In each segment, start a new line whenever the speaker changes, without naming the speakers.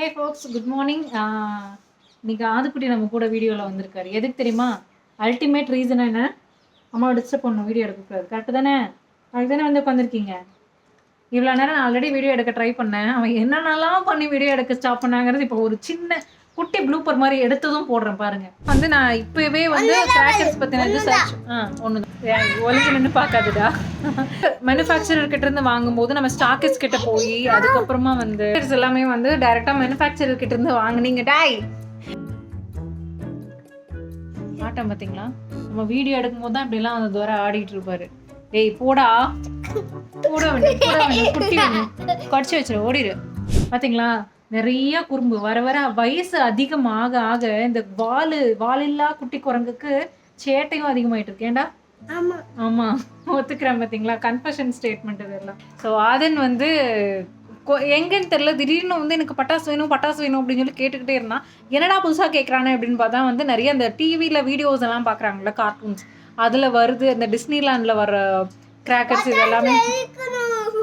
ஹே ஃபோக்ஸ் good morning இன்னைக்கு ஆதுக்குட்டி நம்ம கூட வீடியோவில் வந்திருக்காரு. எதுக்கு தெரியுமா? அல்டிமேட் ரீசன் என்ன? அம்மாவை டிஸ்டர்ப் பண்ணணும் வீடியோ எடுக்கக்கூடாது. கரெக்டு தானே? அதுக்கு தானே வந்து உட்காந்துருக்கீங்க இவ்வளோ நேரம் நான் ஆல்ரெடி வீடியோ எடுக்க ட்ரை பண்ணேன். அவன் என்னென்னலாம் பண்ணி வீடியோ எடுக்க ஸ்டாப் பண்ணாங்கிறது இப்போ ஒரு சின்ன குட்டி ப்ளூப்பர் மாதிரி எடுத்ததும் போடுறேன் பாருங்க. வந்து நான் இப்போவே வந்து கிராக்கர்ஸ் பற்றின இது சர்ச் ஒன்று ஒலிஞ்சு நின்று பார்க்காதுடா. மேனுஃபேக்சரர் கிட்ட இருந்து வாங்கும்போது நம்ம ஸ்டாக்கிஸ் கிட்ட போய் அதுக்கப்புறமா வந்து எல்லாமே வந்து டைரக்டா மேனுஃபேக்சரர் கிட்ட இருந்து வாங்குனீங்க. டாய். ஆட்டம் பாத்தீங்களா? நம்ம வீடியோ எடுக்கும் போது தான் இப்படிலாம் அந்த தூரம் ஆடிட்டு இருப்பாரு. டேய் போடா. போட வேண்டிய போட வேண்டிய குட்டி கடிச்சு வச்சிரு ஓடிடு பாத்தீங்களா? நிறைய குறும்பு. வர வர வயசு அதிகமாக ஆக இந்த வாலு வாலில்லா குட்டி குரங்குக்கு சேட்டையும் அதிகமாயிட்டு இருக்கு.
ஆமா.
ஆமா. ஒத்துக்கிறேன் பாத்தீங்களா? கன்ஃபஷன் ஸ்டேட்மெண்ட் இதெல்லாம் ஸோ ஆதன் வந்து எங்கன்னு தெரியல. திடீர்னு வந்து எனக்கு பட்டாசு வேணும் பட்டாசு வேணும் அப்படின்னு சொல்லி கேட்டுக்கிட்டே இருந்தான் என்னடா புதுசாக கேட்குறானே அப்படின்னு பார்த்தா வந்து நிறைய அந்த டிவியில் வீடியோஸ் எல்லாம் பார்க்குறாங்கல்ல கார்ட்டூன்ஸ் அதில் வருது அந்த டிஸ்னிலாண்டில் வர கிராக்கர்ஸ் இது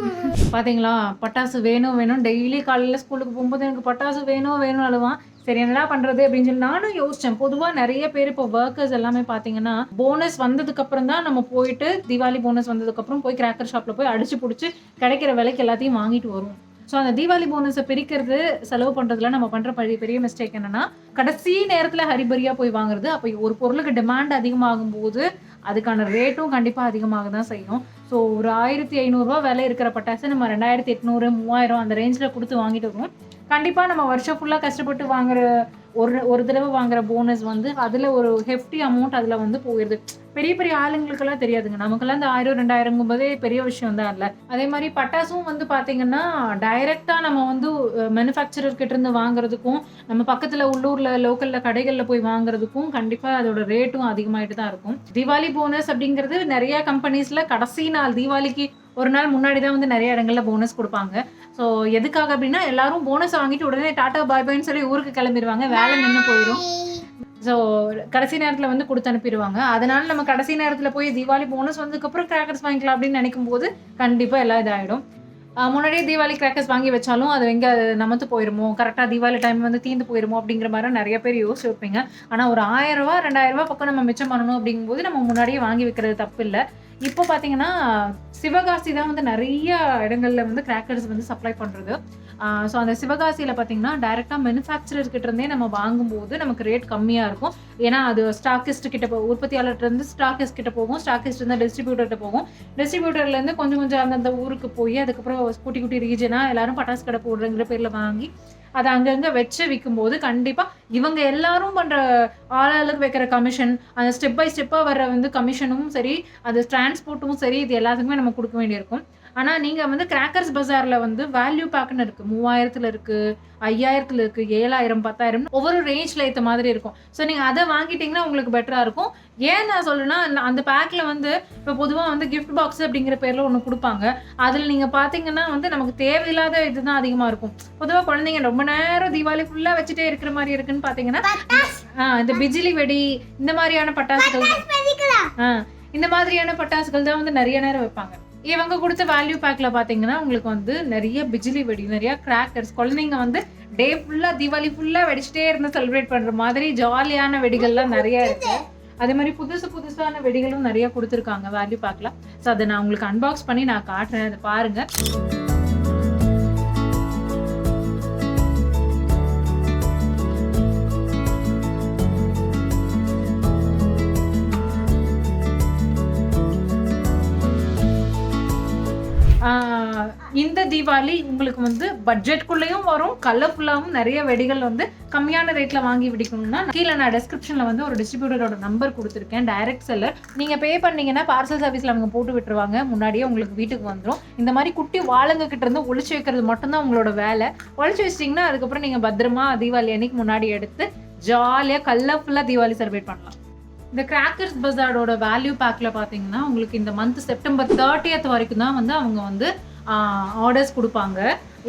பார்த்தீங்களா பாத்தீங்களா? பட்டாசு வேணும் வேணும் டெய்லி காலையில் ஸ்கூலுக்கு போகும்போது எனக்கு பட்டாசு வேணும் வேணும் அழுவான். சரி என்னடா பண்றது அப்படின்னு சொல்லி நானும் யோசிச்சேன். பொதுவா நிறைய பேர் இப்போ ஒர்க்கர்ஸ் எல்லாமே பாத்தீங்கன்னா போனஸ் வந்ததுக்கு அப்புறம் தான் நம்ம போயிட்டு தீபாவளி போனஸ் வந்ததுக்கு அப்புறம் போய் கிராக்கர் ஷாப்ல போய் அடிச்சு பிடிச்சி கிடைக்கிற விலைக்கு எல்லாத்தையும் வாங்கிட்டு வருவோம். ஸோ அந்த தீபாவளி போனஸை பிரிக்கிறது செலவு பண்றதுல நம்ம பண்ற பெரிய பெரிய மிஸ்டேக் என்னன்னா கடைசி நேரத்துல ஹரிபரியா போய் வாங்குறது. அப்போ ஒரு பொருளுக்கு டிமாண்ட் அதிகமாகும் போது அதுக்கான ரேட்டும் கண்டிப்பா அதிகமாக தான் செய்யும். ஸோ ஒரு ஆயிரத்தி ஐநூறுரூவா விலை இருக்கிற பட்டாசு நம்ம ரெண்டாயிரத்தி எட்நூறு மூவாயிரம் அந்த ரேஞ்சில் கொடுத்து வாங்கிட்டு இருக்கோம். கண்டிப்பாக நம்ம வருஷம் ஃபுல்லாக கஷ்டப்பட்டு வாங்குற ஒரு ஒரு தடவை வாங்குற போனஸ் வந்து அதில் ஒரு ஹெஃப்டி அமௌண்ட் அதில் வந்து போயிடுது பெரிய பெரிய ஆளுங்களுக்கெல்லாம் தெரியாதுங்க. நமக்கெல்லாம் இந்த ஆயிரம் ரெண்டாயிரங்கும் போதே பெரிய விஷயம் தான் இல்லை. அதே மாதிரி பட்டாசும் வந்து பார்த்தீங்கன்னா டைரெக்டாக நம்ம வந்து மேனுஃபேக்சரர் கிட்ட இருந்து வாங்குறதுக்கும் நம்ம பக்கத்தில் உள்ளூரில் லோக்கலில் கடைகளில் போய் வாங்குறதுக்கும் கண்டிப்பாக அதோட ரேட்டும் அதிகமாயிட்டு தான் இருக்கும். தீபாவளி போனஸ் அப்படிங்கிறது நிறைய கம்பெனிஸில் கடைசி நாள் தீபாவளிக்கு ஒரு நாள் முன்னாடி தான் வந்து நிறைய இடங்கள்ல போனஸ் கொடுப்பாங்க. ஸோ எதுக்காக அப்படின்னா எல்லாரும் போனஸ் வாங்கிட்டு உடனே டாட்டா பாய் பாய்னு சொல்லி ஊருக்கு கிளம்பிடுவாங்க வேலை நின்று போயிடும் ஸோ கடைசி நேரத்தில் வந்து கொடுத்து அனுப்பிடுவாங்க அதனால நம்ம கடைசி நேரத்தில் போய் தீபாவளி போனஸ் வந்ததுக்கப்புறம் கிராக்கர்ஸ் வாங்கிக்கலாம் அப்படின்னு நினைக்கும் போது கண்டிப்பாக எல்லாம் இதாகிடும் முன்னாடியே தீபாவளி கிராக்கர்ஸ் வாங்கி வச்சாலும் அது எங்கே நமத்து போயிருமோ? கரெக்டாக தீபாவளி டைம் வந்து தீந்து போயிருமோ? அப்படிங்கிற மாதிரி நிறைய பேர் யோசிச்சு ஆனால் ஒரு ஆயிரம் ரூபா ரெண்டாயிரம் ரூபா பக்கம் நம்ம மிச்சம் பண்ணணும் அப்படிங்கும்போது நம்ம முன்னாடியே வாங்கி வைக்கிறது தப்பு இல்லை. இப்போ பார்த்தீங்கன்னா சிவகாசி தான் வந்து நிறைய இடங்களில் வந்து கிராக்கர்ஸ் வந்து சப்ளை பண்ணுறது ஸோ அந்த சிவகாசியில் பார்த்தீங்கன்னா டைரெக்டாக மேனுஃபேக்சரர் இருந்தே நம்ம வாங்கும்போது நமக்கு ரேட் கம்மியாக இருக்கும். ஏன்னா அது ஸ்டாக்கிஸ்ட் கிட்ட போ உற்பத்தியாளர்கிட்ட இருந்து ஸ்டாக்கிஸ்ட் கிட்ட போகும் ஸ்டாக்கிஸ்ட் இருந்தால் டிஸ்ட்ரிபியூட்டர்கிட்ட போகும். டிஸ்ட்ரிபியூட்டர்லேருந்து கொஞ்சம் கொஞ்சம் அந்தந்த ஊருக்கு போய் அதுக்கப்புறம் குட்டி குட்டி ரீஜனாக எல்லாரும் பட்டாசு கடை போடுறங்கிற பேரில் வாங்கி அதை அங்கங்கே வச்சு விற்கும்போது கண்டிப்பாக இவங்க எல்லாரும் பண்ணுற ஆளாளுக்கு வைக்கிற கமிஷன் அந்த ஸ்டெப் பை ஸ்டெப்பாக வர்ற வந்து கமிஷனும் சரி அது டிரான்ஸ்போர்ட்டும் சரி இது எல்லாத்துக்குமே நம்ம கொடுக்க வேண்டியிருக்கும். ஆனால் நீங்கள் வந்து கிராக்கர்ஸ் பஜாரில் வந்து வேல்யூ பேக்குன்னு இருக்குது மூவாயிரத்தில் இருக்குது ஐயாயிரத்தில் இருக்குது ஏழாயிரம் பத்தாயிரம் ஒவ்வொரு ரேஞ்சில் ஏற்ற மாதிரி இருக்கும். ஸோ நீங்கள் அதை வாங்கிட்டீங்கன்னா உங்களுக்கு பெட்டராக இருக்கும். ஏன் நான் சொல்றேன்னா அந்த- பேக்கில் வந்து இப்போ பொதுவாக வந்து கிஃப்ட் பாக்ஸ் அப்படிங்கிற பேரில் ஒன்று கொடுப்பாங்க. அதில் நீங்கள் பார்த்தீங்கன்னா வந்து நமக்கு தேவையில்லாத இதுதான் அதிகமாக இருக்கும். பொதுவாக குழந்தைங்க ரொம்ப நேரம் தீபாவளி ஃபுல்லாக வச்சுட்டே இருக்கிற மாதிரி இருக்குன்னு பார்த்தீங்கன்னா ஆ, இந்த பிஜிலி வெடி இந்த மாதிரியான பட்டாசுகள் இந்த மாதிரியான பட்டாசுகள் தான் வந்து நிறைய நேரம் வைப்பாங்க. இவங்க கொடுத்த வேல்யூ பேக்ல பாத்தீங்கன்னா உங்களுக்கு வந்து நிறைய பிஜிலி வெடி நிறைய கிராக்கர்ஸ் குழந்தைங்க வந்து டே ஃபுல்லா தீபாவளி ஃபுல்லா வெடிச்சிட்டே இருந்து செலிப்ரேட் பண்ற மாதிரி ஜாலியான வெடிகள்லாம் நிறைய இருக்கு. அதே மாதிரி புதுசு புதுசான வெடிகளும் நிறைய கொடுத்துருக்காங்க. வேல்யூ பார்க்கலாம். ஸோ அதை நான் உங்களுக்கு அன்பாக்ஸ் பண்ணி நான் காட்டுறேன். அதை பாருங்க. இந்த தீபாவளி உங்களுக்கு வந்து பட்ஜெட்குள்ளேயும் வரும் கலர்ஃபுல்லாகவும் நிறைய வெடிகள் வந்து கம்மியான ரேட்டில் வாங்கி வெடிக்கணும்னா கீழே நான் டிஸ்கிரிப்ஷனில் வந்து ஒரு டிஸ்ட்ரிபியூட்டரோட நம்பர் கொடுத்துருக்கேன் டைரக்ட் செல்லர் நீங்கள் பே பண்ணீங்கன்னா பார்சல் சர்வீஸில் அவங்க போட்டு விட்டுருவாங்க. முன்னாடியே உங்களுக்கு வீட்டுக்கு வந்துடும் இந்த மாதிரி குட்டி வாளுங்க கிட்ட இருந்து ஒழிச்சு வைக்கிறது மட்டும்தான் உங்களோட வேலை. ஒழிச்சு வச்சிட்டிங்கன்னா அதுக்கப்புறம் நீங்கள் பத்திரமா தீபாவளி அன்னைக்கு முன்னாடி எடுத்து ஜாலியாக கலர்ஃபுல்லாக தீபாவளி செலிப்ரேட் பண்ணலாம். இந்த கிராக்கர்ஸ் பஜாரோட வேல்யூ பேக்கில் பார்த்தீங்கன்னா உங்களுக்கு இந்த மந்த் செப்டம்பர் தேர்ட்டியத் வரைக்கும் தான் வந்து அவங்க வந்து ஆர்டர்ஸ் கொடுப்பாங்க.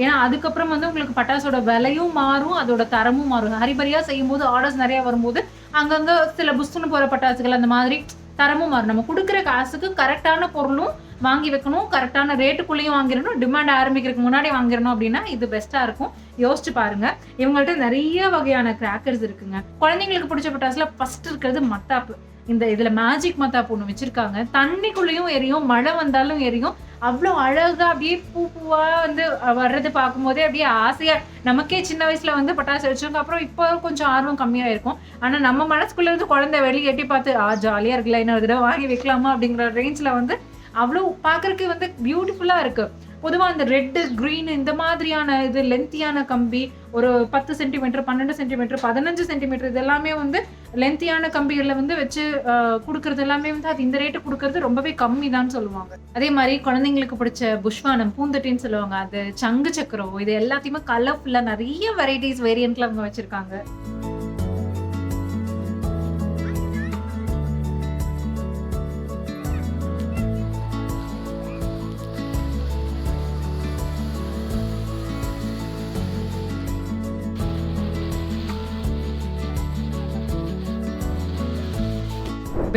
ஏன்னா அதுக்கப்புறம் வந்து உங்களுக்கு பட்டாசோட விலையும் மாறும் அதோட தரமும் மாறும். ஹரிபரியாக செய்யும்போது ஆர்டர்ஸ் நிறையா வரும்போது அங்கங்கே சில புஸ்துன்னு போகிற பட்டாசுகள் அந்த மாதிரி தரமும் மாறும். நம்ம கொடுக்குற காசுக்கு கரெக்டான பொருளும் வாங்கி வைக்கணும். கரெக்டான ரேட்டுக்குள்ளேயும் வாங்கிடணும். டிமாண்ட் ஆரம்பிக்கிறதுக்கு முன்னாடி வாங்கிடணும் அப்படின்னா இது பெஸ்ட்டாக இருக்கும். யோசிச்சு பாருங்க. இவங்கள்ட்ட நிறைய வகையான கிராக்கர்ஸ் இருக்குங்க. குழந்தைங்களுக்கு பிடிச்ச பட்டாசுல ஃபர்ஸ்ட் இருக்கிறது மத்தாப்பு. இந்த இதில் மேஜிக் மத்தாப்பு ஒன்று வச்சுருக்காங்க. தண்ணிக்குள்ளேயும் எரியும் மழை வந்தாலும் எரியும். அவ்வளோ அழகாக அப்படியே பூ பூவாக வந்து வர்றது பார்க்கும்போதே அப்படியே ஆசையாக நமக்கே சின்ன வயசில் வந்து பட்டாசு வச்சிருக்கோம் அப்புறம் இப்போ கொஞ்சம் ஆர்வம் கம்மியாக இருக்கும் ஆனால் நம்ம மனசுக்குள்ளேருந்து குழந்தை வெளியே எட்டி பார்த்து ஆ ஜாலியாக இருக்குல்ல இன்னொரு தடவை வாங்கி வைக்கலாமா? அப்படிங்கிற ரேஞ்சில் வந்து அவ்வளோ பார்க்குறக்கு வந்து பியூட்டிஃபுல்லா இருக்கு. பொதுவாக அந்த ரெட்டு க்ரீன் இந்த மாதிரியான இது லென்த்தியான கம்பி ஒரு பத்து சென்டிமீட்டர் பன்னெண்டு சென்டிமீட்டர் பதினஞ்சு சென்டிமீட்டர் இது எல்லாமே வந்து லென்த்தியான கம்பிகளில் வந்து வச்சு ஆஹ், கொடுக்கறது எல்லாமே வந்து அது இந்த ரேட்டு கொடுக்கறது ரொம்பவே கம்மி தான் சொல்லுவாங்க. அதே மாதிரி குழந்தைங்களுக்கு பிடிச்ச புஷ்வானம் பூந்தொட்டின்னு சொல்லுவாங்க. அது சங்கு சக்கரம் இது எல்லாத்தையுமே கலர்ஃபுல்லாக நிறைய வெரைட்டிஸ் வேரியண்ட்ல அவங்க வச்சிருக்காங்க.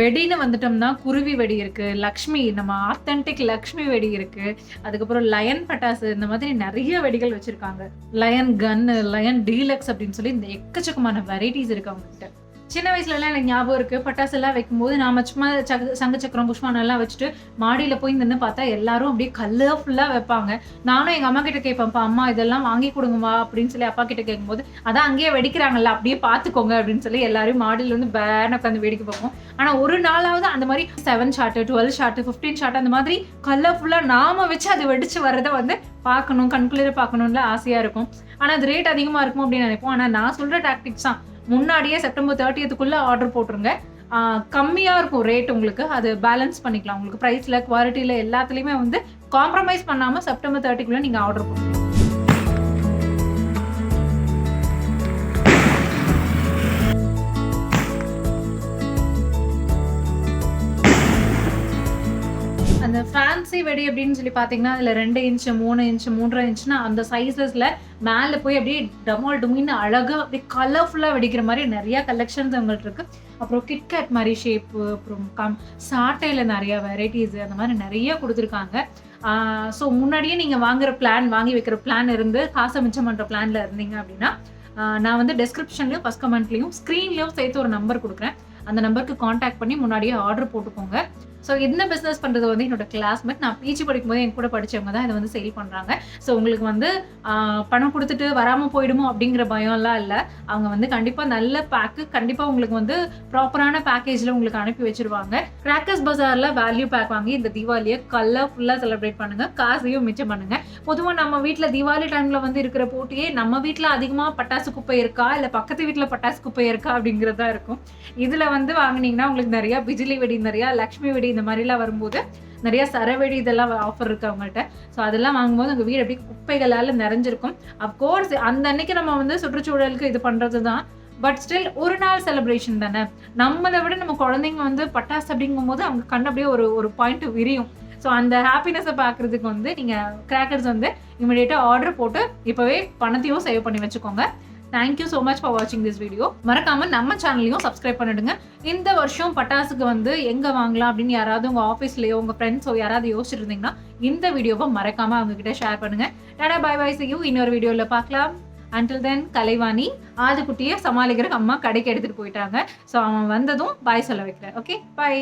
வெடின்னு வந்துட்டோம்னா குருவி வெடி இருக்கு லக்ஷ்மி நம்ம ஆத்தென்டிக் லக்ஷ்மி வெடி இருக்கு. அதுக்கப்புறம் லயன் பட்டாசு இந்த மாதிரி நிறைய வெடிகள் வச்சிருக்காங்க. லயன் கன்னு லயன் டீலக்ஸ் அப்படின்னு சொல்லி இந்த எக்கச்சக்கமான வெரைட்டிஸ் இருக்கு அவங்ககிட்ட. சின்ன வயசுலலாம் எனக்கு ஞாபகம் இருக்கு. பட்டாசு எல்லாம் வைக்கும்போது நான் சும்மா சக- சங்கு சக்கரம் புஷ்பானம் எல்லாம் வச்சுட்டு மாடியில் போய் நின்று பார்த்தா எல்லாரும் அப்படியே கலர்ஃபுல்லா வைப்பாங்க. நானும் எங்கள் அம்மா கிட்ட கேட்பேன்ப்பா அம்மா இதெல்லாம் வாங்கி கொடுங்கம்மா அப்படின்னு சொல்லி அப்பா கிட்ட கேட்கும்போது அதான் அங்கேயே வெடிக்கிறாங்கல்ல அப்படியே பார்த்துக்கோங்க அப்படின்னு சொல்லி எல்லாரும் மாடியில வந்து பேன உட்காந்து வேடிக்கை பார்ப்போம். ஆனால் ஒரு நாளாவது அந்த மாதிரி seven shot twelve shot fifteen shot அந்த மாதிரி கலர்ஃபுல்லா நாம வச்சு அது வெடிச்சு வர்றதை வந்து பார்க்கணும் கண்குளிர பார்க்கணும்ல ஆசையாக இருக்கும். ஆனால் அது ரேட் அதிகமாக இருக்கும் அப்படின்னு நினைப்போம். ஆனால் நான் சொல்கிற டாக்டிக்ஸ் தான். முன்னாடியே செப்டம்பர் தேர்ட்டியத்துக்குள்ளே ஆர்டர் போட்டுருங்க. கம்மியாக கம்மியா இருக்கும் ரேட் உங்களுக்கு. அது பேலன்ஸ் பண்ணிக்கலாம். உங்களுக்கு ப்ரைஸ்ல குவாலிட்டியில எல்லாத்துலயுமே வந்து காம்ப்ரமைஸ் பண்ணாம செப்டம்பர் தேர்ட்டிக்குள்ளே நீங்க ஆர்டர் போட்டுருங்க அந்த ஃபேன்சி வெடி அப்படின்னு சொல்லி பார்த்தீங்கன்னா அதில் ரெண்டு இன்ச்சு மூணு இன்ச்சு மூன்றரை இன்ச்சுனா அந்த சைஸஸில் மேலே போய் அப்படியே டமால் டுமின்னு அழகாக அப்படியே கலர்ஃபுல்லாக வெடிக்கிற மாதிரி நிறையா கலெக்ஷன்ஸ் அவங்கள்ட்ட இருக்கு. அப்புறம் கிட்கேட் மாதிரி ஷேப்பு அப்புறம் கம் சாட்டையில் நிறையா வெரைட்டிஸ் அந்த மாதிரி நிறைய கொடுத்துருக்காங்க. ஸோ முன்னாடியே நீங்கள் வாங்குற பிளான் வாங்கி வைக்கிற பிளான் இருந்து காசை மிச்சம் பண்ணுற பிளானில் இருந்தீங்க அப்படின்னா நான் வந்து டெஸ்கிரிப்ஷன்லையும் ஃபஸ்ட் கமெண்ட்லையும் ஸ்க்ரீன்லையும் சேர்த்து ஒரு நம்பர் கொடுக்குறேன். அந்த நம்பருக்கு காண்டாக்ட் பண்ணி முன்னாடியே ஆர்டர் போட்டுக்கோங்க. ஸோ இந்த பிஸ்னஸ் பண்ணுறது வந்து என்னோட கிளாஸ்மேட் நான் பிஜி படிக்கும்போது என் கூட படிச்சவங்க தான் இதை வந்து சேல் பண்ணுறாங்க ஸோ உங்களுக்கு வந்து பணம் கொடுத்துட்டு வராமல் போயிடுமோ அப்படிங்கிற பயம்லாம் இல்லை. அவங்க வந்து கண்டிப்பாக நல்ல பேக்கு கண்டிப்பாக உங்களுக்கு வந்து ப்ராப்பரான பேக்கேஜில் உங்களுக்கு அனுப்பி வச்சுருவாங்க. கிராக்கர்ஸ் பஜாரில் வேல்யூ பேக் வாங்கி இந்த தீபாவளியை கலர்ஃபுல்லாக செலிப்ரேட் பண்ணுங்கள் காசையும் மிச்சம் பண்ணுங்கள் பொதுவாக நம்ம வீட்டில் தீபாவளி டைமில் வந்து இருக்கிற போட்டியே நம்ம வீட்டில் அதிகமாக பட்டாசு குப்பை இருக்கா? இல்லை பக்கத்து வீட்டில் பட்டாசு குப்பை இருக்கா? அப்படிங்கிறதா இருக்கும். இதில் வந்து வாங்கினீங்கன்னா உங்களுக்கு நிறையா பிஜிலி வெடி நிறையா லக்ஷ்மி வெடி இந்த மாதிரிலாம் வரும்போது நிறைய சரவெடி இதெல்லாம் ஆஃபர் இருக்கு அவங்கள்ட்ட. ஸோ அதெல்லாம் வாங்கும்போது உங்கள் வீடு அப்படியே குப்பைகளால் நிறைஞ்சிருக்கும். அப்கோர்ஸ் அந்த அன்னைக்கு நம்ம வந்து சுற்றுச்சூழலுக்கு இது பண்ணுறது தான் பட் ஸ்டில் ஒரு நாள் செலிப்ரேஷன் தானே? நம்மளை விட நம்ம குழந்தைங்க வந்து பட்டாசு அப்படிங்கும்போது அவங்க கண் அப்படியே ஒரு ஒரு பாயிண்ட் விரியும். ஸோ அந்த ஹாப்பினஸை பார்க்குறதுக்கு வந்து நீங்கள் கிராக்கர்ஸ் வந்து இமிடியேட்டாக ஆர்டர் போட்டு இப்போவே பணத்தையும் சேவ் பண்ணி வச்சுக்கோங்க. Thank you so much for வாட்சிங் திஸ் வீடியோ மறக்காம நம்ம சேனலையும் சப்ஸ்கிரைப் பண்ணிடுங்க. இந்த வருஷம் பட்டாசுக்கு வந்து எங்க வாங்கலாம் அப்படின்னு யாராவது உங்க ஆஃபீஸ்லயோ உங்க ஃப்ரெண்ட்ஸோ யாராவது யோசிச்சுட்டு இருந்தீங்கன்னா இந்த வீடியோவை மறக்காம அவங்க கிட்ட ஷேர் பண்ணுங்க. டாடா பை பாய் செய்யும் இன்னொரு வீடியோல பார்க்கலாம். அண்டில் தென் கலைவாணி ஆதுக்குட்டியை சமாளிக்கிற அம்மா கடைக்கு எடுத்துட்டு போயிட்டாங்க. ஸோ அவன் வந்ததும் பாய் சொல்ல வைக்கிறேன். Okay bye